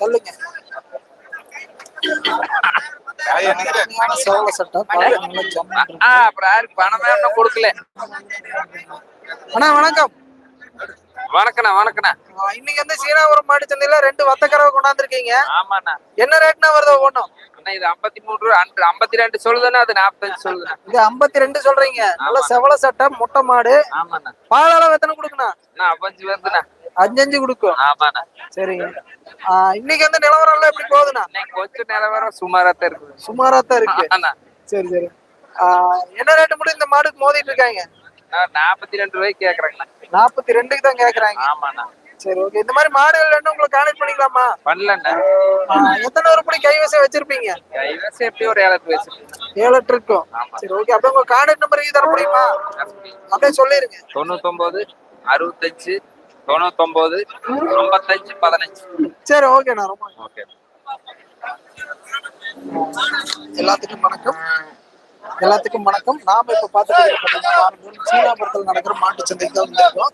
தள்ளுங்க. அருமையான சேவல சட்டை அப்புறம் யாருக்கு பணமே இன்னும் கொடுக்கல. அண்ணா வணக்கம். வணக்கண்ணா வணக்கண்ணா. இன்னைக்கு வந்து சீனாபுரம் மாட்டு சந்தையில ரெண்டு வத்தக்கறவை கொண்டாந்துருக்கீங்க. ஆமாண்ணா. என்ன ரேட்னா வருது ஒவ்வொன்றும்? அண்ணா இது ஐம்பத்தி மூணு ரூபா அன்று ஐம்பத்தி ரெண்டு சொல்லுதுண்ணா அது நாற்பத்தஞ்சு சொல்லுதுண்ணா. இது ஐம்பத்தி ரெண்டு சொல்றீங்க. நல்ல செவல சட்டை முட்டை மாடு. ஆமாண்ணா. பால் அளவு எத்தனை கொடுக்கணும் அண்ணா அஞ்சு வருதுண்ணா. அஞ்சஞ்சு கொடுக்கும். ஆமாண்ணா. சரிங்க இன்னைக்கு வந்து நிலவரம் எல்லாம் எப்படி போகுதுண்ணா? கொஞ்சம் நிலவரம் சுமாரா தான் இருக்குது. சுமாரா தான் இருக்கு சரி சரி. என்ன ரேட்டு மட்டும் இந்த மாடுக்கு மோதிட்டு இருக்காங்க? நாற்பத்தி ரெண்டு ரூபாய்க்கு கேக்குறாங்கண்ணா. நாற்பத்தி ரெண்டுக்கு தான் கேக்குறாங்க. ஆமாண்ணா. சரி ஓகே இந்த மாதிரி மாடுகள் வேணும் உங்களுக்கு கான்டெக்ட் பண்ணிக்கலாமா? பண்ணலண்ணா. எத்தனை உருப்படி கைவசம் வச்சிருப்பீங்க? கைவசம் எப்படி ஒரு ஏழு பேசு ஏழு எட்டு இருக்கும். சரி ஓகே அப்படியே உங்க கான்டாக்ட் நம்பர் தர முடியுமா? அப்படியே சொல்லிருங்க. தொண்ணூத்தொன்பது அறுபத்தஞ்சு தொண்ணூத்தொன்பது ஐம்பத்தஞ்சு பதினஞ்சு. சரி ஓகேண்ணா ரொம்ப ஓகே எல்லாத்துக்கும் வணக்கம். எல்லாத்துக்கும் வணக்கம். நாம இப்ப பாத்துட்டு சீனாபுரத்தில் நடக்கிற மாட்டு சந்தைக்கு தான் வந்திருக்கோம்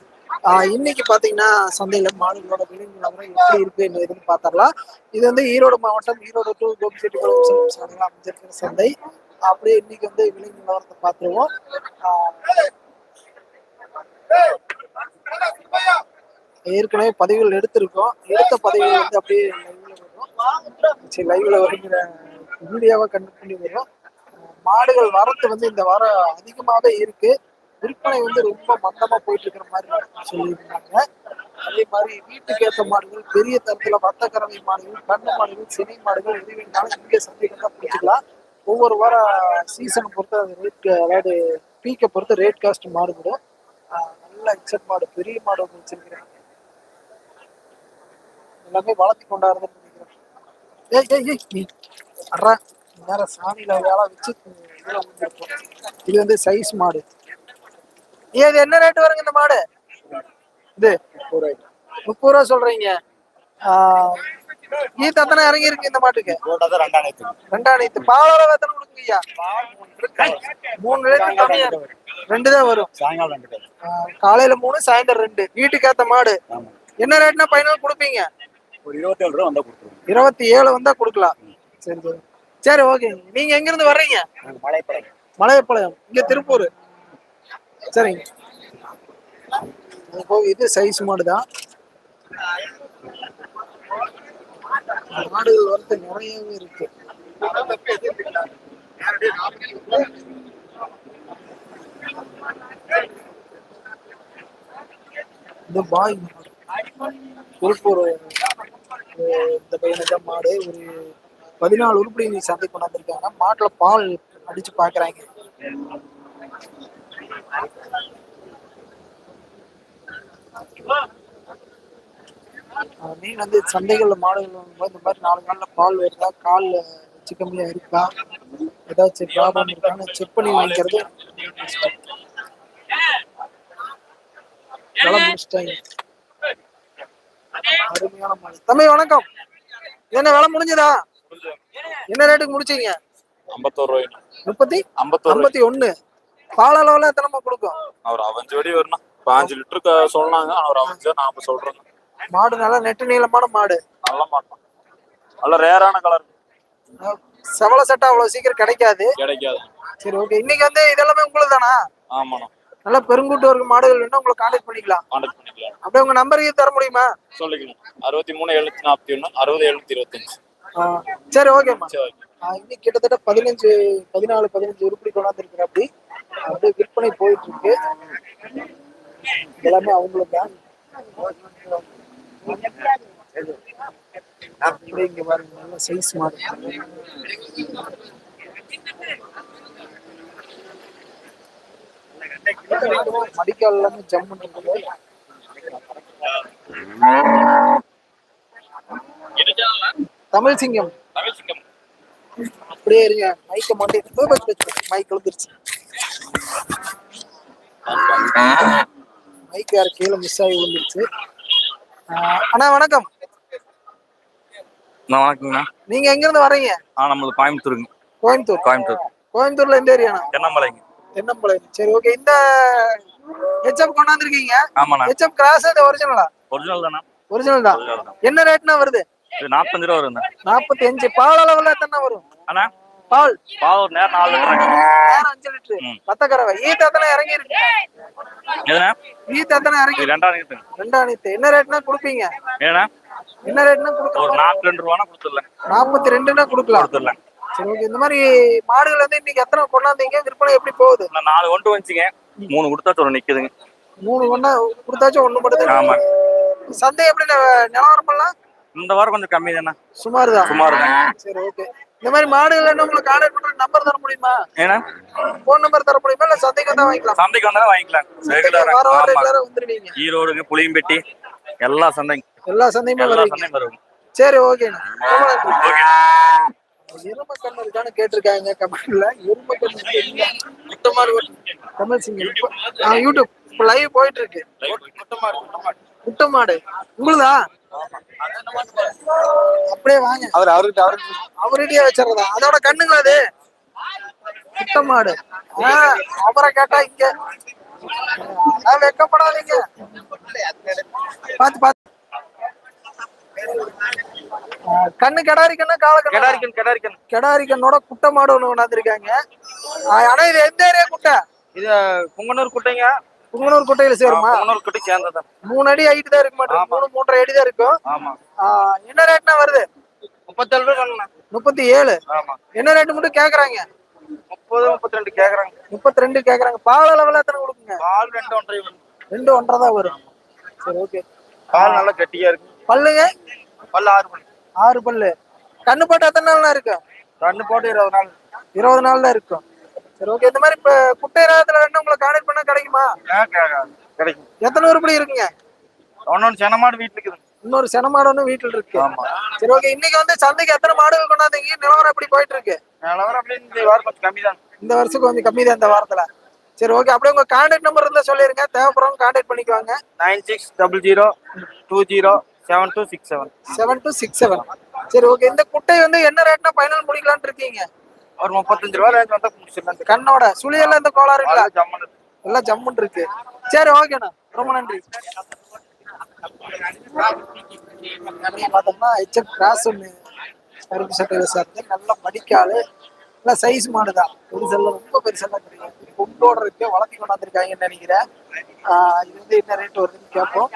இன்னைக்கு பாத்தீங்கன்னா சந்தையில மாடுகளோட விலை நிலவரம் எப்படி இருக்கு எதுன்னு பாத்திரலாம் இது வந்து ஈரோடு மாவட்டம் ஈரோடு டு கோபிச்செட்டிக்குளம் சாலையில் அமைஞ்சிருக்கிற சந்தை. அப்படியே இன்னைக்கு வந்து விலை நிலவரத்தை பார்த்துருவோம். ஆஹ் ஏற்கனவே பதிவுகள் எடுத்திருக்கோம். எடுத்த பதிவுகள் வந்து அப்படியே லைவ்ல வரும். சரி லைவ்ல வருகிற வீடியோவா கண்டு பண்ணி வரும் மாடுகள் வரத்து வந்து இந்த வாரம் அதிகமாகவே இருக்கு. விற்பனை வந்து ரொம்ப மந்தமா போயிட்டு இருக்கிற மாதிரி சொல்லியிருந்தாங்க. அதே மாதிரி வீட்டுக்கு ஏற்ற மாடுகள் பெரிய தரத்துல வத்தக்கரவை மாடுகள் கண்ணு மாடுகள் சினை மாடுகள் எது வேணாலும் இங்கே சந்தைகள் தான் பிடிச்சிக்கலாம். ஒவ்வொரு வாரம் சீசனை பொறுத்து அது ரேட் அதாவது பீக்கை பொறுத்து ரேட் காஸ்ட் மாறுபடும். நல்ல எக்ஸட் மாடு பெரிய மாடு வச்சிருக்கிறாங்க. எல்லாமே வளர்த்தி நினைக்கிறேன். ஏய் ஏய் ஏய் அட்ரா வேற சாணியில வேலை வச்சு இதுல இது வந்து சைஸ் மாடு. ஏய் இது என்ன ரேட் வருங்க இந்த மாடு? இது முப்பது ரூபா சொல்றீங்க. ஈத்து அத்தனை இறங்கி இருக்கு இந்த மாட்டுக்கு. ரெண்டாயிரத்து பாலாளர் எத்தனை கொடுங்க ஐயா மூணு ரேட்டு கம்மியா. ரெண்டு தான் வரும். சாயங்காலம் காலையில மூணு சாயந்தரம் ரெண்டு. வீட்டுக்கு ஏத்த மாடு. என்ன ரேட்னா ஃபைனல் கொடுப்பீங்க? ஒரு இருபத்தேழு ரூபா வந்தா கொடுத்துருவோம். இருபத்தி ஏழு வந்தா கொடுக்கலாம். சரி சரி. சரி ஓகே. நீங்க எங்க இருந்து வர்றீங்க மலைப்படை மலையப்பாளையம் இங்க திருப்பூர். சரிங்க இது சைஸ் மாடு தான். மாடுகள் வரத்து நிறையவே இருக்கு. இந்த பாய் மாடு. திருப்பூர். இந்த பையனுக்கு மாடு. ஒரு பதினாலு உருப்படி நீ சந்தை கொண்டாந்துருக்காங்க. மாட்டுல பால் அடிச்சு பாக்குறாங்க. மீன் வந்து சந்தைகள்ல மாடுகள் இந்த மாதிரி நாலு நாள்ல பால் வருதா? கால் வச்சு கம்மியா இருக்கா? ஏதாச்சும் ப்ராப்ளம் இருக்கான்னு செக் பண்ணி வாங்கிக்கிறது. விலை முடிச்சிட்டாங்க. அருமையான மாடு. தம்பி வணக்கம். என்ன விலை முடிஞ்சதா? என்ன ரேட்டுக்கு முடிச்சீங்க? ஐம்பத்தோரு ரூபாய் முப்பத்தி? ஐம்பத்தி ஒண்ணு. பால் அளவுல எத்தனைமா கொடுக்கும்? அவர் அவஞ்சு வடி வரணும் பாஞ்சு லிட்டருக்கு சொன்னாங்க. அவர் அவஞ்சா நாம சொல்றோம் மாடு நல்லா நெட்டு நீளமான மாடு. நல்ல மாட்டோம் நல்ல ரேரான கலர். செவல சட்டை அவ்வளவு சீக்கிரம் கிடைக்காது. கிடைக்காது. சரி ஓகே இன்னைக்கு வந்து இதெல்லாமே உங்களுக்கு தானா ஆமாண்ணா. நல்ல பெருங்கூட்டு மாடுகள் வேணும் உங்களை கான்டாக்ட் பண்ணிக்கலாம். கான்டாக்ட் பண்ணிக்கலாம். அப்படியே உங்க நம்பருக்கு தர முடியுமா? சொல்லிக்கலாம். அறுபத்தி மூணு எழுநூத்தி நாற்பத்தி ஒண்ணு அறுபது எழுநூத்தி இருபத்தஞ்சு. சரி ஓகேம்மா சரி ஓகே இன்னைக்கு கிட்டத்தட்ட பதினஞ்சு பதினாலு பதினஞ்சு உருப்படி கொண்டாந்துருக்குற அப்படி. அப்படியே விற்பனை போயிட்டு இருக்கு எல்லாமே அவங்களுக்கு தான். இங்க பாருங்க நல்ல சைஸ் மாடு. மடிக்கால் எல்லாமே ஜம் இருக்குது தமிழ் சிங்கம். தமிழ் சிங்கம் அப்படியே இருங்க. மைக்க மைக் விழுந்துருச்சு மைக் வேற கீழே மிஸ் ஆகி விழுந்துருச்சு. அண்ணா வணக்கம். நான் வணக்கங்கண்ணா. நீங்க எங்க இருந்து வர்றீங்க ஆ நம்மளது கோயம்புத்தூருங்க. கோயம்புத்தூர். கோயம்புத்தூர். கோயம்புத்தூர்ல எந்த ஏரியாண்ணா தென்னமலைங்க. தென்னம்பாளையம் சரி ஓகே இந்த ஹெச்எப் கொண்டாந்துருக்கீங்க. ஆமாண்ணா. ஹெச்எப் கிராஸ் அது ஒரிஜினலா ஒரிஜினல் தானே. ஒரிஜினல் தான். என்ன ரேட்னா வருது? இது நாற்பத்தஞ்சு ரூபா வருங்க நாற்பத்தி அஞ்சு பால் அளவுல எத்தனை வரும்? அண்ணா பால்? பால் ஒரு நேரம் நாலு லிட்டர் நேரம் அஞ்சு லிட்டரு. பத்த கறவை ஈத்து எத்தனை இறங்கி இருக்கு எதுண்ணா? ஈத்து எத்தனை இறங்கி ரெண்டாம் இருக்குங்க ரெண்டா நீத்து என்ன ரேட்னா கொடுப்பீங்க? ஏன்னா என்ன ரேட்னா ஒரு கொடுக்கலாம் நாற்பத்தி ரெண்டு ரூபானா கொடுத்துடலாம் நாற்பத்தி ரெண்டுன்னா கொடுக்கலாம். கொடுத்துடலாம் சரி ஓகே இந்த மாதிரி மாடுகள் வந்து இன்னைக்கு எத்தனை கொண்டாந்தீங்க? விற்பனை எப்படி போகுது? நான் நாலு கொண்டு வந்துச்சுங்க. மூணு கொடுத்தா ஒரு நிக்குதுங்க. மூணு ஒண்ணா கொடுத்தாச்சும் ஒண்ணு மட்டும் ஆமா. சந்தை எப்படி நிலவரம் பண்ணலாம் இந்த வாரம் கொஞ்சம் கம்மி தானே. சுமார் தான் சுமார் தான் சரி ஓகே இந்த மாதிரி மாடுகள் என்ன உங்களுக்கு கான்டாக்ட் பண்ற நம்பர் தர முடியுமா? ஏன்னா? போன் நம்பர் தர முடியுமா? இல்ல சந்தைக்கு தான் வாங்கிக்கலாம்? சந்தைக்கு வந்தா வாங்கிக்கலாம். ரெகுலரா. வார வாரம் ரெகுலரா வந்துருவீங்க. ஈரோடுங்க புளியம்பட்டி எல்லா சந்தைங்க. எல்லா சந்தையுமே எல்லா சந்தையும் சரி நன்றி. ஓகே எரும கண்ணு இருக்கான்னு கேட்டிருக்காங்க கமெண்ட்ல. எரும கண்ணு இல்ல. கமல் சிங். யூடியூப் இப்ப லைவ் போயிட்டு இருக்கு முட்டை மாடு. உங்களுதா? அப்படியே வாங்க. அவர் அவர்கிட்ட அவருக்கு அவர்கிட்டயே வச்சிடறதா? அதோட கண்ணுங்களா அது? முட்டை மாடு. ஆ, அவரை கேட்டா இங்க. வெக்கப்படாதீங்க. பாத்து பாத்து. கண்ணு கெடாரிக்கன் கெடாரிக்கன். கெடாரி கண்ணோட குட்டை மாடு ஒண்ணு கொண்டாந்துருக்காங்க. ஆனா இது எந்த ஏரியா குட்டை? இது புங்கனூர் குட்டைங்க. புங்கனூர் குட்டையில சேருமா? புங்கனூர் குட்டை சேர்ந்ததான் மூணு அடி ஹைட் தான் இருக்க மாட்டேன் மூணு மூன்றரை அடி தான் இருக்கும். ஆமா. என்ன ரேட்னா வருது? முப்பத்தேழு ரூபா முப்பத்தி ஏழு. ஆமா. என்ன ரேட் மட்டும் கேக்குறாங்க? முப்பது முப்பத்தி ரெண்டு கேக்குறாங்க. முப்பத்தி ரெண்டு கேக்குறாங்க. பால் அளவுல எத்தனை கொடுக்குங்க? பால் ரெண்டு ஒன்றரை. ரெண்டு ஒன்றரை தான் வரும். சரி ஓகே பால் நல்லா கட்டியா இருக்கு. பல்லுங்க? பல் ஆறு மணி ஆறு பல்லு. கண்ணு போட்டு எத்தனை நாள்னா இருக்கும் ரெண்டு போட்டு இருபது நாள். இருபது நாள் தான் இருக்கும் சரி ஓகே இந்த மாதிரி இப்ப குட்டை ரகத்துல வேணும் உங்களை கான்டாக்ட் பண்ணா கிடைக்குமா? கிடைக்கும். எத்தனை உருப்படி இருக்குங்க? ஒன்னொன்னு சென மாடு வீட்டுல இருக்குது. இன்னொரு சென மாடு ஒண்ணு வீட்டுல இருக்கு. சரி ஓகே இன்னைக்கு வந்து சந்தைக்கு எத்தனை மாடுகள் கொண்டாந்தீங்க? நிலவரம் எப்படி போயிட்டு இருக்கு? நிலவரம் அப்படி இந்த வாரம் கொஞ்சம் கம்மி தான். இந்த வருஷத்துக்கு கொஞ்சம் கம்மி தான் இந்த வாரத்துல. சரி ஓகே அப்படியே உங்க கான்டாக்ட் நம்பர் இருந்தா சொல்லிருங்க. தேவைப்படுறவங்க கான்டாக்ட் பண்ணிக்குவாங்க. Nine six double zero two zero seven two six seven seven two six seven சரி ஓகே இந்த குட்டை வந்து என்ன ரேட்னா ஃபைனல் முடிக்கலாம்னு இருக்கீங்க? ஒரு முப்பத்தஞ்சு ரூபா ரேஞ்ச் வந்தா முடிச்சிடலாம். கண்ணோட சுழியெல்லாம் இந்த கோளாறு இல்ல? ஜம்மன் எல்லாம் ஜம்முன்னு இருக்கு. சரி ஓகேண்ணா ரொம்ப நன்றி. பார்த்தோம்னா ஹெச்எப் கிராஸ் ஒன்று கருப்பு சட்டையில சார்ந்து நல்ல மடிக்காலு நல்ல சைஸ் மாடு தான். பெருசெல்லாம் ரொம்ப பெருசெல்லாம் கிடையாது. கொண்டோட இருக்கு. வளர்த்தி கொண்டாந்துருக்காங்கன்னு நினைக்கிறேன். இது வந்து என்ன ரேட் வருதுன்னு கேட்போம்.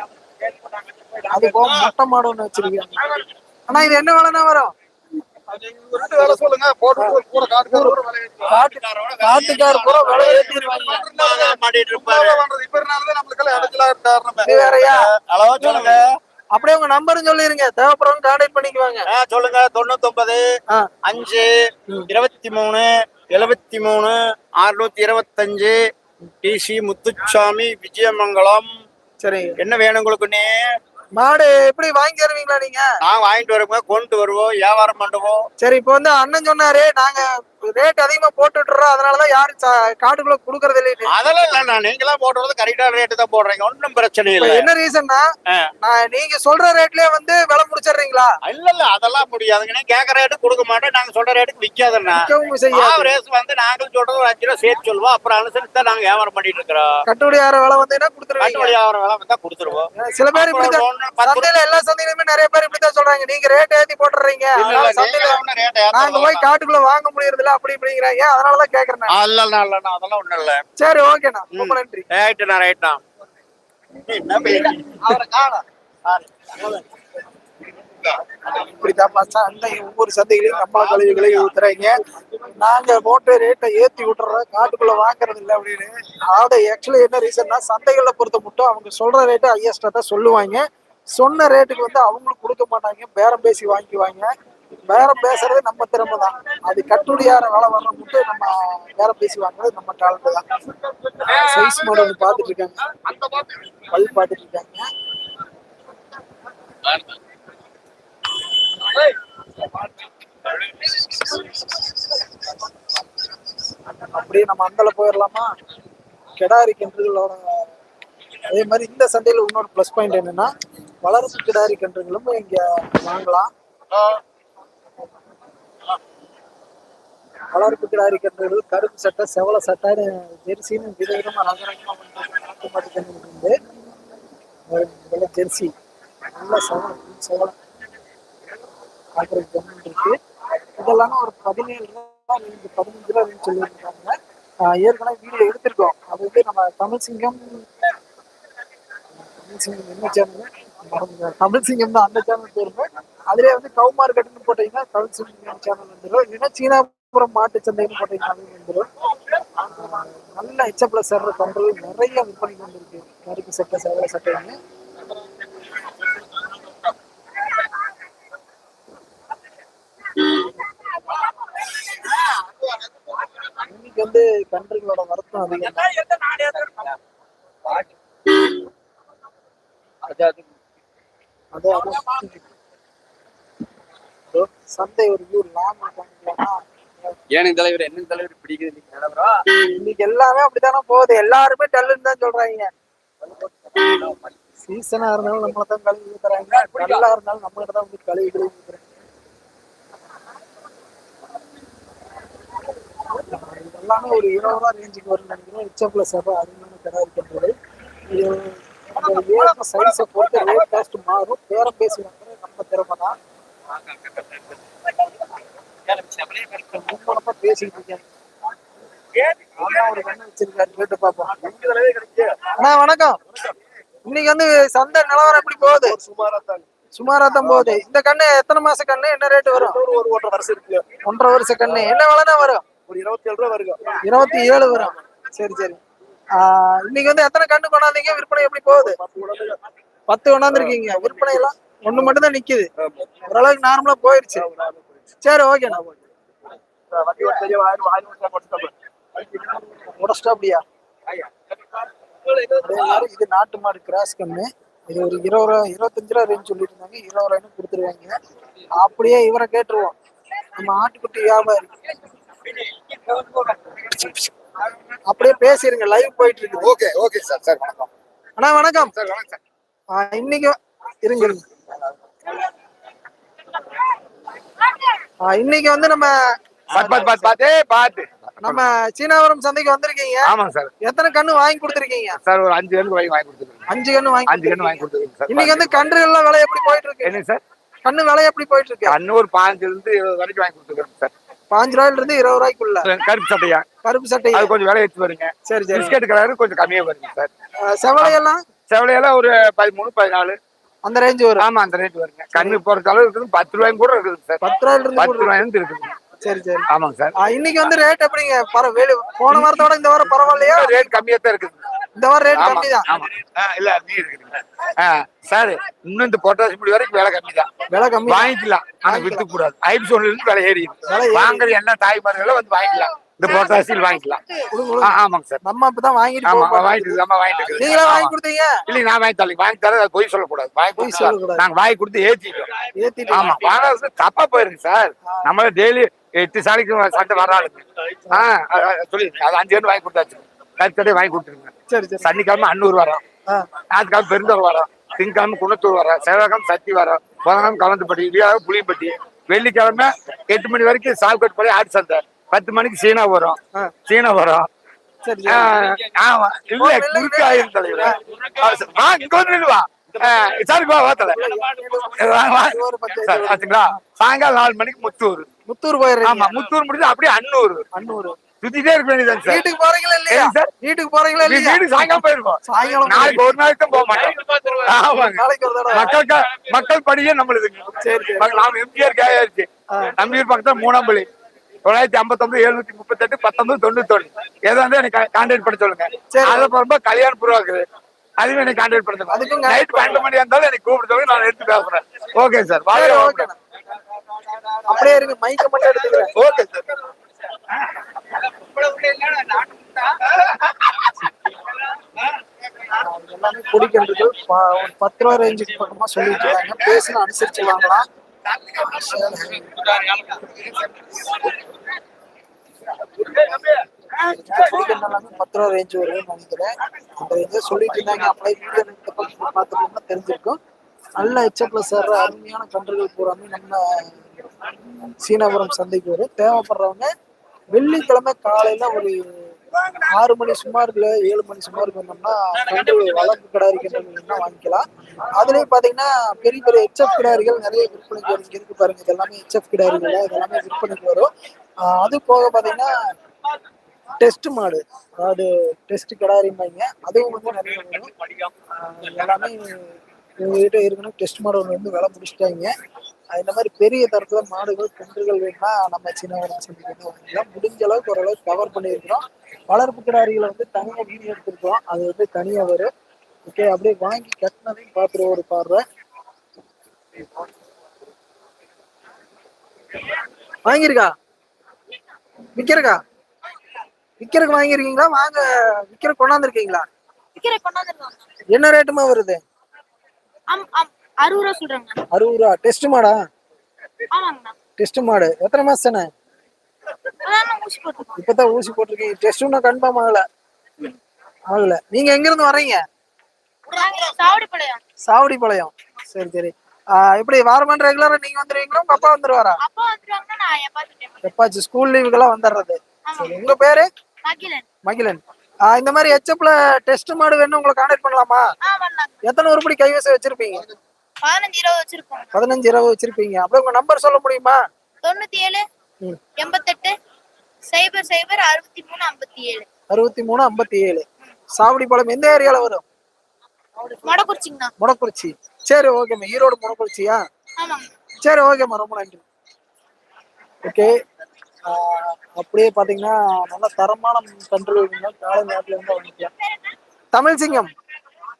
அது போக மொட்டை மாடு ஒன்று வச்சிருக்காங்க. ஆனா இது என்ன விலைனா வரும்? காட்டுக்கார் பூரா விலை ஏற்றிடுவாங்க வேறயா? அளவா சொல்லுங்க அப்படியே உங்க நம்பரும் சொல்லிருங்க. தேவைப்படுறவங்க கான்டாக்ட் பண்ணிக்குவாங்க. சொல்லுங்க. தொண்ணூத்தொன்பது ஆ. அஞ்சு. இருபத்தி மூணு எழுபத்தி மூணு அறுநூத்தி இருபத்தஞ்சு டிசி முத்துச்சாமி விஜயமங்கலம். சரி. என்ன வேணும் உங்களுக்கு நீ? மாடு எப்படி வாங்கி தருவீங்களா நீங்க? நான் வாங்கிட்டு வருவோம் கொண்டு வருவோம் வியாபாரம் பண்ணுவோம். சரி இப்போ வந்து அண்ணன் சொன்னாரு நாங்க ரேட் அதிகமா போட்டுட்டுறோம் அதனாலதான் யாரும் காட்டுக்குள்ள குடுக்கறது இல்லைன்னு அதெல்லாம் இல்ல நான் நீங்களா போடுறது கரெக்டான ரேட்டு தான் போடுறீங்க. ஒன்றும் பிரச்சனை இல்ல. என்ன ரீசன்னா. நான் நீங்க சொல்ற ரேட்லயே வந்து விலை முடிச்சிடுறீங்களா? இல்ல இல்ல அதெல்லாம் முடியாதுங்க நீ கேட்கற ரேட்டு கொடுக்க மாட்டோம் நாங்க சொல்ற ரேட்டுக்கு விற்காதண்ணா ரேஸ் வந்து நாங்களும் சொல்றது ஒரு அஞ்சு ரூபா சேர்த்து சொல்லுவோம். அப்புறம் அனுசரிச்சு தான் நாங்க வியாபாரம் பண்ணிட்டு இருக்கிறோம். கட்டுப்படி ஆற விலை வந்தீங்கன்னா கொடுத்துருவீங்க? கட்டுப்படி வியாபாரம் வேலை வந்தா கொடுத்துருவோம். சில பேர் இப்படிதான் சந்தையில எல்லா சந்தையிலுமே நிறைய பேர் இப்படித்தான் சொல்றாங்க. நீங்க ரேட் ஏத்தி போட்டுறீங்க. இல்ல, இல்ல, நீங்க நாங்க போய். காட்டுக்குள்ள வாங்க முடியறது இல்ல அப்படி இப்படிங்கிறாங்க. அதனாலதான் கேக்குறேன் நான். ஆ, இல்ல, இல்ல, இல்ல, இல்ல, அதெல்லாம் ஒண்ணும் இல்ல. சரி ஓகேண்ணா ரொம்ப நன்றி. ரைட்டுண்ணா ரைட்ண்ணா? இப்படிதான் அந்த ஒவ்வொரு சந்தைகளையும் கம்பள கழிவுகளை ஊத்துறாங்க. நாங்க போட்டு ரேட்டை ஏத்தி விட்டுறோம். காட்டுக்குள்ள வாங்குறது இல்லை அப்படின்னு. அதாவது ஆக்சுவலி என்ன ரீசன்னா சந்தைகளை பொறுத்த மட்டும் அவங்க சொல்ற ரேட்டு ஹையஸ்டா தான் சொல்லுவாங்க. சொன்ன ரேட்டுக்கு வந்து அவங்களுக்கு கொடுக்க மாட்டாங்க. பேரம் பேசி வாங்கிக்குவாங்க. பேரம் பேசுறது நம்ம திறமை தான் அது கட்டுடியார வேலை வர்ற மட்டும் நம்ம பேரம் பேசி வாங்குறது நம்ம டேலண்ட் தான். சைஸ் மாடல் பார்த்துட்டு இருக்காங்க பல் பார்த்துட்டு இருக்காங்க அப்படியே நம்ம அந்தல போயிடலாமா கிடாரி கன்றுகளோட அதே மாதிரி இந்த சண்டையில இன்னொரு ப்ளஸ் பாயிண்ட் என்னன்னா வளர்ப்பு கிடாரி கன்றுகளும் இங்க வாங்கலாம். வளர்ப்பு கிடாரி கன்றுகள் கருப்பு சட்டை செவல சட்டை ஜெர்சின்னு விதவிதமா ரகரகமா நாட்டு மாட்டு கன்றுகள் நல்ல ஜெர்சி. நல்ல செவலம் செவலம் பார்க்குறதுக்கு ஜம்முன் இருக்கு. இதெல்லாம் ஒரு பதினேழு ரூபா ரேஞ்சு பதினஞ்சு ரூபா ரேஞ்சு சொல்லியிருக்காங்க. ஏற்கனவே வீடியோ எடுத்திருக்கோம். அது வந்து நம்ம தமிழ் சிங்கம் தமிழ் சிங்கம் என்ன சேனல் தமிழ் சிங்கம் தான் அந்த சேனல் பேருமே. அதுலேயே வந்து கவுமார் கட்டுன்னு போட்டீங்கன்னா தமிழ் சிங்கம் சேனல் வந்துடும் இல்லைன்னா சீனாபுரம் மாட்டு சந்தைன்னு போட்டீங்கன்னா வந்துடும் நல்ல எச்சப்ல சேர்ற கன்றுகள் நிறைய விற்பனை கொண்டு இருக்கு கருப்பு சட்டை சேவல சட்டைன்னு. இன்னைக்கு வந்து கன்றுகளோட வருத்தம் அதிகம். அதே அது சந்தை ஒரு ஊர் லாங் ஏனுங்க தலைவர் என்ன தலைவர் பிடிக்குது இன்னைக்கு எல்லாமே அப்படித்தானே போகுது. எல்லாருமே டல்லுன்னு தான் சொல்றாங்க. சீசனா இருந்தாலும் நம்மள தான் கழுவி ஊத்துறாங்க. டல்லா இருந்தாலும் நம்ம தான் வந்து கழுவி கழுவி எல்லாமே ஒரு இருபது ரூபா ரேஞ்சுக்கு வரும் நினைக்கிறேன். இச்ச பிளஸ் அப்போ அருமையான கடை இருக்கின்றது ஏற்ற சைஸை பொறுத்து ரேட் காஸ்ட் மாறும். பேரம் பேசி நம்ம திறமை தான் முன்னப்ப பேசிட்டு இருக்கேன் அண்ணா வணக்கம். இன்னைக்கு வந்து சந்தை நிலவரம் எப்படி போகுது? சுமாரா தான் போகுது. இந்த கண்ணு எத்தனை மாச கண்ணு? என்ன ரேட் வரும்? ஒரு ஒன்றரை வருஷம் இருக்கு ஒன்றரை வருஷ கண்ணு. என்ன விலைதான் வரும்? ஒரு இருபத்தி ஏழு ரூபா வருங்க இருபத்தி ஏழு வரும். சரி சரி. ஆஹ் இன்னைக்கு வந்து எத்தனை கண்ணு கொண்டாந்தீங்க? விற்பனை எப்படி போகுது? பத்து கொண்டாந்துருக்கீங்க. விற்பனை எல்லாம் ஒண்ணு மட்டும் தான் நிக்குது. ஓரளவுக்கு நார்மலா போயிருச்சு. சரி ஓகேண்ணா உடச்சிட்டா அப்படியா? இது நாட்டு மாடு கிராஸ் கண்ணு. இது ஒரு இருபது ரூபா இருபத்தஞ்சு ரூபா ரேஞ்ச் சொல்லிட்டு இருந்தாங்க இருபது ரூபாய்னு கொடுத்துருவாங்க. அப்படியே இவரை கேட்டுருவோம். நம்ம ஆட்டுக்குட்டி வியாபாரி. அப்படியே பேசிருங்க. லைவ் போயிட்டு இருக்கு ஓகே ஓகே சார் சார் வணக்கம். அண்ணா வணக்கம். சார் வணக்கம் சார் இன்னைக்கு இருங்க. இன்னைக்கு வந்து நம்ம நம்ம சீனாவரம் சந்தைக்கு வந்திருக்கீங்க. ஆமாங்க சார். எத்தனை கண்ணு வாங்கி கொடுத்துருக்கீங்க? சார் ஒரு அஞ்சு கன்று வாங்கி வாங்கி கொடுத்துருங்க அஞ்சு கண்ணு வாங்கி அஞ்சு கன்று வாங்கி கொடுத்துருங்க சார். இன்னைக்கு வந்து கன்றுகள்லாம் விலை எப்படி போயிட்டு இருக்கு என்ன சார்? கண்ணு விலை எப்படி போயிட்டு இருக்கு கண்ணு ஒரு பாஞ்சுல இருந்து இருபது வரைக்கும் வாங்கி கொடுத்துருக்கேன் சார். பாஞ்சு ரூபாயில இருந்து இருபது ரூபாய்க்குள்ள? கருப்பு சட்டையா? கருப்பு சட்டை அது கொஞ்சம் விலை எடுத்து வருங்க சரி சரி. பிஸ்கட் கலர் கொஞ்சம் கம்மியா வருங்க சார். செவலையெல்லாம்? செவலையெல்லாம் ஒரு பதிமூணு பதினாலு. அந்த ரேஞ்ச் வரும். ஆமா அந்த ரேட் வருங்க. கண்ணு பொறுத்த அளவு இருக்குது பத்து ரூபாயும் கூட இருக்குது சார் பத்து ரூபாயில இருந்து பத்து ரூபாயிலிருந்து இருக்குதுங்க சரி சரி. ஆமாங்க சார் இன்னைக்கு வந்து ரேட் எப்படிங்க? பர வெளி போன வாரத்தோட இந்த வாரம் பரவாயில்லையா? ரேட் கம்மியா தான் இருக்குது இந்த வாரம் ரேட் கம்மி தான் இல்ல நீ இருக்குதுங்க சார் இன்னும் இந்த பொட்டாசி முடி வரைக்கும் விலை கம்மி தான் விலை கம்மி. வாங்கிக்கலாம். ஆனா வித்து கூடாது ஐபி இருந்து விலை ஏறி. வாங்குற எல்லா தாய்மார்களும் வந்து வாங்கிக்கலாம். இந்த பொட்டாசியில் வாங்கிக்கலாம். ஆமாங்க சார். நம்ம இப்பதான் வாங்கிட்டு ஆமா வாங்கிட்டு நம்ம வாங்கிட்டு. நீங்களே வாங்கி. கொடுத்தீங்க? இல்ல நான் வாங்கி தரல. வாங்கி தரது அது பொய் சொல்லக்கூடாது. வாங்கி பொய் சொல்லக்கூடாது. நாங்க வாங்கி கொடுத்து ஏத்திட்டோம். ஏத்திட்டு ஆமா வாங்க தப்பா போயிருங்க சார். நம்மள டெய்லி எட்டு சாலைக்கு சட்டை வர ஆளுங்க ஆ அ- அ- சொல்லிருங்க அது அஞ்சு கண்டு வாங்கி கொடுத்தாச்சு. கருத்தடை வாங்கி கொடுத்துருங்க. சரி சரி. சனிக்கிழமை அன்னூர் வரோம். ஞாயிற்றுக்கிழமை பெருந்தூர் வரோம். திங்கக்கிழமை குணத்தூர் வரோம். செவ்வாய்க்கிழமை சக்தி வரோம். புதன்கிழமை கலந்துப்பட்டி வியாழக்கிழமை புளியம்பட்டி வெள்ளிக்கிழமை எட்டு மணி வரைக்கும் சாவுக்கட்டுப்படி ஆட்டு சந்தை. பத்து மணிக்கு சீனா வரும். சீனா வரும். ஆமா. இல்ல குறுக்கு ஆயிரம் தலைவர் ஆ, சரி, வா இங்க வந்து நில்லு வா. ஆ, சாரி வா வா தலை வா, வா. ஒரு பத்து. சார், ஆச்சுங்களா சாயங்காலம் நாலு மணிக்கு முத்தூர். முத்தூர் போயிடுறீங்க. ஆமா முத்தூர் முடிஞ்சு அப்படியே அன்னூர். அன்னூர். சுத்திட்டே இருக்க வேண்டியதான் சார். வீட்டுக்கு போறீங்களா இல்லையா? ஏன் சார்? வீட்டுக்கு போறீங்களா வீ- இல்லையா? வீட்டுக்கு சாயங்காலம் போயிருக்கோம். சாயங்காலம் நாளைக்கு ஒரு நாளைக்கு தான் போக மாட்டோம். ஆமாங்க. மக்களுக்கு மக்கள் படியே நம்மளுதுங்க. சரி, நாம எம்ஜிஆர் கேயாச்சு நம்பியூர் பக்கத்துல மூணாம் பள்ளி தொள்ளாயிரத்தி ஐம்பத்தொன்பது எழுநூத்தி முப்பத்தெட்டு பத்தொன்பது தொண்ணூத்தொன்னு ஏதோ வந்து எனக்கு கான்டாக்ட் பண்ண சொல்லுங்க. சரி. அதை ரொம்ப கல்யாணம் புருவாக்குது அதுவும் எனக்கு கான்டாக்ட் பண்ண சொல்லுங்க. அதுக்கும் நைட் பன்னெண்டு மணி இருந்தாலும் எனக்கு கூப்பிட்டு சொல்லுங்க நான் எடுத்து பேசுறேன். ஓகே சார் சரி வாழ்க ஓகே அப்படியே இருங்க மைக்க மட்டும் எடுத்துக்கிறேன். ஓகே சார் எல்லாமே பத்து ரூபா ரேஞ்சுக்கு பக்கமா சொல்லிட்டு இருக்காங்க. பேசினா அனுசரிச்சு வாங்கலாம் பத்து ரூபா ரேஞ்ச் வரும்னு நினைக்கிறேன். அந்த ரேஞ்சை சொல்லிட்டு இருந்தாங்க. அப்ளை வீடியோ பார்த்துட்டோம்னா தெரிஞ்சிருக்கும். நல்ல எச்சப்ல சேர்ற அருமையான கன்றுகள் பூராமே நம்ம சீனாபுரம் சந்தைக்கு வரும். தேவைப்படுறவங்க வெள்ளிக்கிழமை காலையில ஒரு ஆறு மணி சுமார்ல ஏழு மணி சுமாருக்கு வந்தோம்னா வளர்ப்பு கிடாரி கன்றுகள்னா வாங்கிக்கலாம். அதுலயும் பாத்தீங்கன்னா பெரிய பெரிய ஹெச்எஃப் கிடாரிகள் நிறைய விற்பனைக்கு இங்க இருக்கு பாருங்க இது எல்லாமே ஹெச்எஃப் கிடாரிகள் இது எல்லாமே விற்பனைக்கு வரும். அது போக பாத்தீங்கன்னா டெஸ்ட் மாடு அதாவது டெஸ்ட் கிடாரிம்பாங்க. அதுவும் வந்து நிறைய வரும். எல்லாமே உங்ககிட்ட ஏற்கனவே டெஸ்ட் மாடு ஒன்று வந்து விலை முடிச்சிட்டாங்க. இந்த மாதிரி பெரிய தரத்துல மாடுகள் கன்றுகள் வேணும்னா நம்ம சின்ன சந்தைக்கு வந்து வாங்கிக்கலாம். முடிஞ்ச அளவுக்கு ஓரளவுக்கு கவர் பண்ணியிருக்கிறோம். வளர்ப்பு கிடாரிகளை வந்து தனியாக வீடியோ எடுத்திருக்கோம் அது வந்து தனியாக வரும். ஓகே அப்படியே வாங்கி கட்டினதையும் பார்த்துட்டு ஒரு பார்வை. வாங்கியிருக்கா? விற்கிறக்கா விற்கிறக்கு வாங்கியிருக்கீங்களா? வாங்க விற்கிற கொண்டாந்துருக்கீங்களா? என்ன ரேட்டுமா வருது? அறுபது ரூபா சொல்றாங்க. அறுபது ரூபா டெஸ்ட் மாடா? ஆமாங்கண்ணா. டெஸ்ட் மாடு. எத்தனை மாசம் தானே? அதான் ஊசி போட்டுருக்கோம். இப்பதான் ஊசி போட்டிருக்கீங்க. டெஸ்ட் இன்னும் கன்ஃபார்ம் ஆகல. ஆகல. நீங்க எங்க இருந்து வர்றீங்க சாவடி பாளையம் சரி சரி. எப்படி வாரமான ரெகுலரா நீங்க வந்துருவீங்களா? உங்க அப்பா வந்துருவாரா? அப்பா வந்துருவாங்கன்னா நான் என் பார்த்துட்டேன் எப்பாச்சும் ஸ்கூல் லீவுக்கெல்லாம் வந்துடுறது சரி உங்க பேரு? மகிழன். ஆஹ் இந்த மாதிரி ஹெச்எப்ல டெஸ்ட் மாடு வேணும் உங்களை கான்டாக்ட் பண்ணலாமா? எத்தனை உருப்படி கைவசம் வச்சிருப்பீங்க? பதினஞ்சு இருபது வச்சிருக்கோம். பதினஞ்சு இருபது வச்சிருப்பீங்க. அப்படியே உங்க நம்பர் சொல்ல முடியுமா? தொண்ணூத்தி ஏழு. எண்பத்தெட்டு சைபர் சைபர் அறுபத்தி மூணு ஐம்பத்தி ஏழு அறுபத்தி மூணு ஐம்பத்தி ஏழு சாவடி பாளையம் எந்த ஏரியால வரும்? மொடக்குறிச்சிங்கண்ணா. முடக்குறிச்சி. சரி ஓகேம்மா ஈரோடு முடக்குறிச்சியா? சரி ஓகேம்மா ரொம்ப நன்றி. ஓகே அப்படியே பார்த்தீங்கன்னா நல்ல தரமான கன்றுகள் காலை நேரத்தில் வாங்கிக்கலாம். தமிழ் சிங்கம்.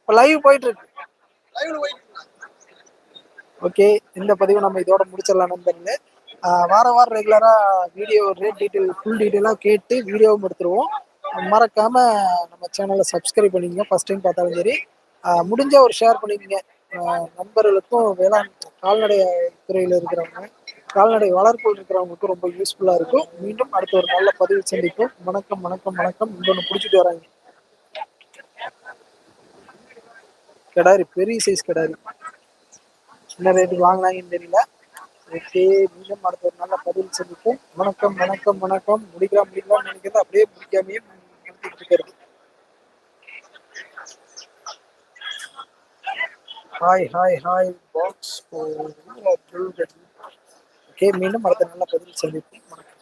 இப்போ லைவ் போயிட்டு இருக்கு. ஓகே இந்த பதிவு நம்ம இதோட முடிச்சிடலாம் நண்பர்களே. வார வாரம் ரெகுலராக வீடியோ ரேட் டீட்டெயில் ஃபுல் டீட்டெயிலாக கேட்டு வீடியோவும் எடுத்துருவோம் மறக்காம நம்ம சேனலை சப்ஸ்கிரைப் பண்ணிக்கங்க. ஃபர்ஸ்ட் டைம் பார்த்தாலும் சரி. முடிஞ்ச ஒரு ஷேர் பண்ணிக்கோங்க. நண்பர்களுக்கும் வேளாண் கால்நடை துறையில் இருக்கிறவங்க கால்நடை வளர்ப்பு இருக்கிறவங்களுக்கும் ரொம்ப யூஸ்ஃபுல்லாக இருக்கும். மீண்டும் அடுத்த ஒரு நல்ல பதிவு சந்திப்போம். வணக்கம் வணக்கம் வணக்கம். இன்னொன்று பிடிச்சிட்டு வராங்க. கிடாரி பெரிய சைஸ் கிடாரி. என்ன ரேட்டுக்கு வாங்கினாங்கன்னு தெரியல. ஓகே மீண்டும் அடுத்த ஒரு நல்ல பதில் சொல்லிட்டு வணக்கம் வணக்கம் வணக்கம். முடிக்கலாம் முடிக்கலாம்னு நினைக்கிறது அப்படியே முடிக்காமையே நடத்திட்டு இருக்கிறது. Hi hi hi box okay மீண்டும் அடுத்த நல்ல பதில் சந்திப்போம். வணக்கம்.